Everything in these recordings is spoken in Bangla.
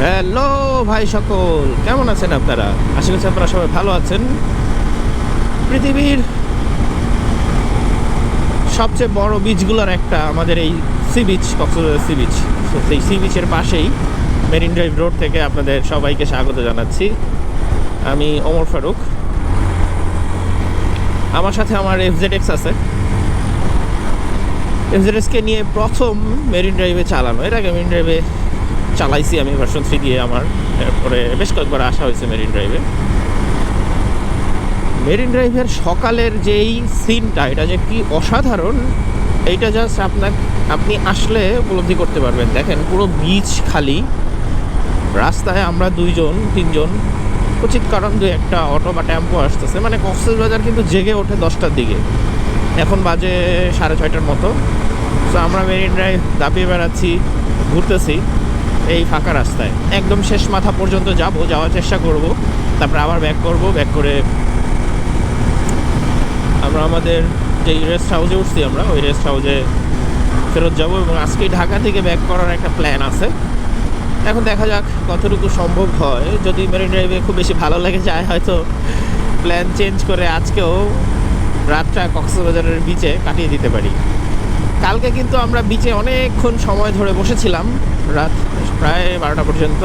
হ্যালো ভাই সকল, কেমন আছেন আপনারা? আশা করছি আপনারা সবাই ভালো আছেন। পৃথিবীর সবচেয়ে বড় বিচগুলোর একটা আমাদের এই sea beach Cox's Bazar sea beach. তো সেই সি বিচের পাশেই মেরিন ড্রাইভ রোড থেকে আপনাদের সবাইকে স্বাগত জানাচ্ছি। আমি ওমর ফারুক। আমার সাথে আমার এফজেড এক্স আছে। এফজেড এক্সকে নিয়ে প্রথম মেরিন ড্রাইভে চালানো। এর আগে মেরিন ড্রাইভে চালাইছি আমি ভার্সন থ্রি দিয়ে আমার। এরপরে বেশ কয়েকবার আসা হয়েছে মেরিন ড্রাইভে মেরিন ড্রাইভের সকালের যেই সিনটা এটা যে কি অসাধারণ, এইটা জাস্ট আপনার, আপনি আসলে উপলব্ধি করতে পারবেন। দেখেন, পুরো বিচ খালি। রাস্তায় আমরা দুইজন, তিনজন। উচিত কারণ দু একটা অটো বা টেম্পো আসতেছে। মানে কক্সবাজার কিন্তু জেগে ওঠে দশটার দিকে। এখন বাজে সাড়ে ছয়টার মতো। তো আমরা মেরিন ড্রাইভ দাপিয়ে বেড়াচ্ছি, ঘুরতেছি। এই ফাঁকা রাস্তায়। একদম শেষ মাথা পর্যন্ত যাব, যাওয়ার চেষ্টা করব। তারপরে আবার ব্যাক করব ব্যাক করে আমরা আমাদের যেই রেস্ট হাউসে উঠছি আমরা, ওই রেস্ট হাউসে ফেরত যাব এবং আজকেই ঢাকা থেকে ব্যাক করার একটা প্ল্যান আছে। এখন দেখা যাক কতটুকু সম্ভব হয়। যদি মেরিন ড্রাইভে খুব বেশি ভালো লাগে যায়, হয়তো প্ল্যান চেঞ্জ করে আজকেও রাতটা কক্সবাজারের বিচে কাটিয়ে দিতে পারি। কালকে কিন্তু আমরা বিচে অনেকক্ষণ সময় ধরে বসেছিলাম, রাত প্রায় বারোটা পর্যন্ত।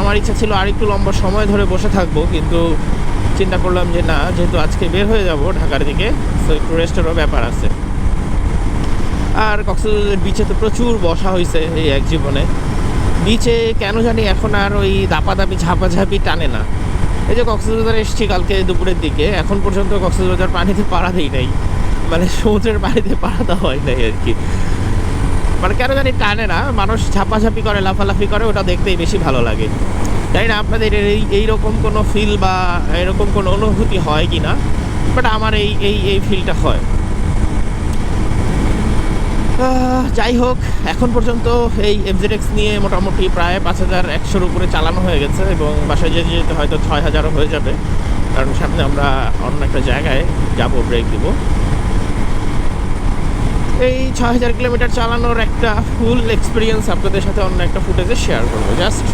আমার ইচ্ছা ছিল আর একটু লম্বা সময় ধরে বসে থাকব, কিন্তু চিন্তা করলাম যে না, যেহেতু আজকে বের হয়ে যাব ঢাকার দিকে, তো একটু রেস্টেরও ব্যাপার আছে। আর কক্সবাজারের বিচে তো প্রচুর বসা হয়েছে এই এক জীবনে। বিচে কেন জানি এখন আর ওই দাপাদাপি, ঝাপাঝাপি টানে না। এই যে কক্সবাজার এসেছি কালকে দুপুরের দিকে, এখন পর্যন্ত কক্সবাজার পানিতে পাড়া দেই নাই। মানে সমুদ্রের পানিতে পাড়া দেওয়া হয় নাই আর কি। মানে কেন জানি টানে না, মানুষ ঝাপাঝাপি করে, লাফালাফি করে, ওটা দেখতেই বেশি ভালো লাগে। তাই না আপনাদের এই এইরকম কোনো ফিল বা এরকম কোনো অনুভূতি হয় কি না বাট আমার এই এই এই ফিলটা হয়। যাই হোক, এখন পর্যন্ত এই এফজেডএক্স নিয়ে মোটামুটি প্রায় পাঁচ হাজার একশোর উপরে চালানো হয়ে গেছে এবং বাসায় যেতে যেতে হয়তো ছয় হাজারও হয়ে যাবে। কারণ সামনে আমরা অন্য একটা জায়গায় যাব ব্রেক দিব। এই ছয় হাজার কিলোমিটার চালানোর একটা ফুল এক্সপিরিয়েন্স আপনাদের সাথে অন্য একটা ফুটেজে শেয়ার করব। জাস্ট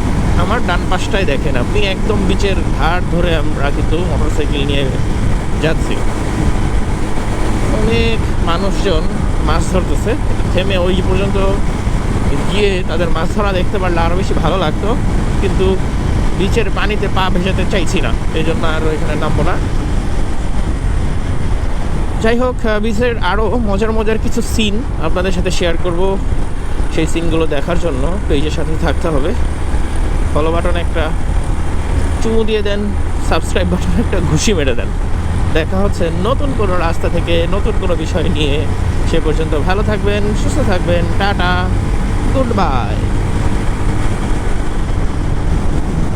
আমার ডান পাশটায় দেখেন, আপনি একদম বিচের ঘাট ধরে আমরা কিন্তু মোটরসাইকেল নিয়ে যাচ্ছি। অনেক মানুষজন মাছ ধরতেছে, থেমে ওই পর্যন্ত গিয়ে তাদের মাছ ধরা দেখতে পারলে আরও বেশি ভালো লাগতো, কিন্তু বিচের পানিতে পা ভেজাতে চাইছি না এই জন্য আর ওইখানে নামবো না। যাই হোক বিচের আরও মজার মজার কিছু সিন আপনাদের সাথে শেয়ার করব সেই সিনগুলো দেখার জন্য। পেজের সাথে থাকতে হবে। ফলো বাটন একটা চুমু দিয়ে দেন সাবস্ক্রাইব বাটন একটা ঘুষি মেরে দেন। দেখা হচ্ছে নতুন কোনো রাস্তা থেকে, নতুন কোনো বিষয় নিয়ে। সে পর্যন্ত ভালো থাকবেন, সুস্থ থাকবেন, টাটা, গুড বাই।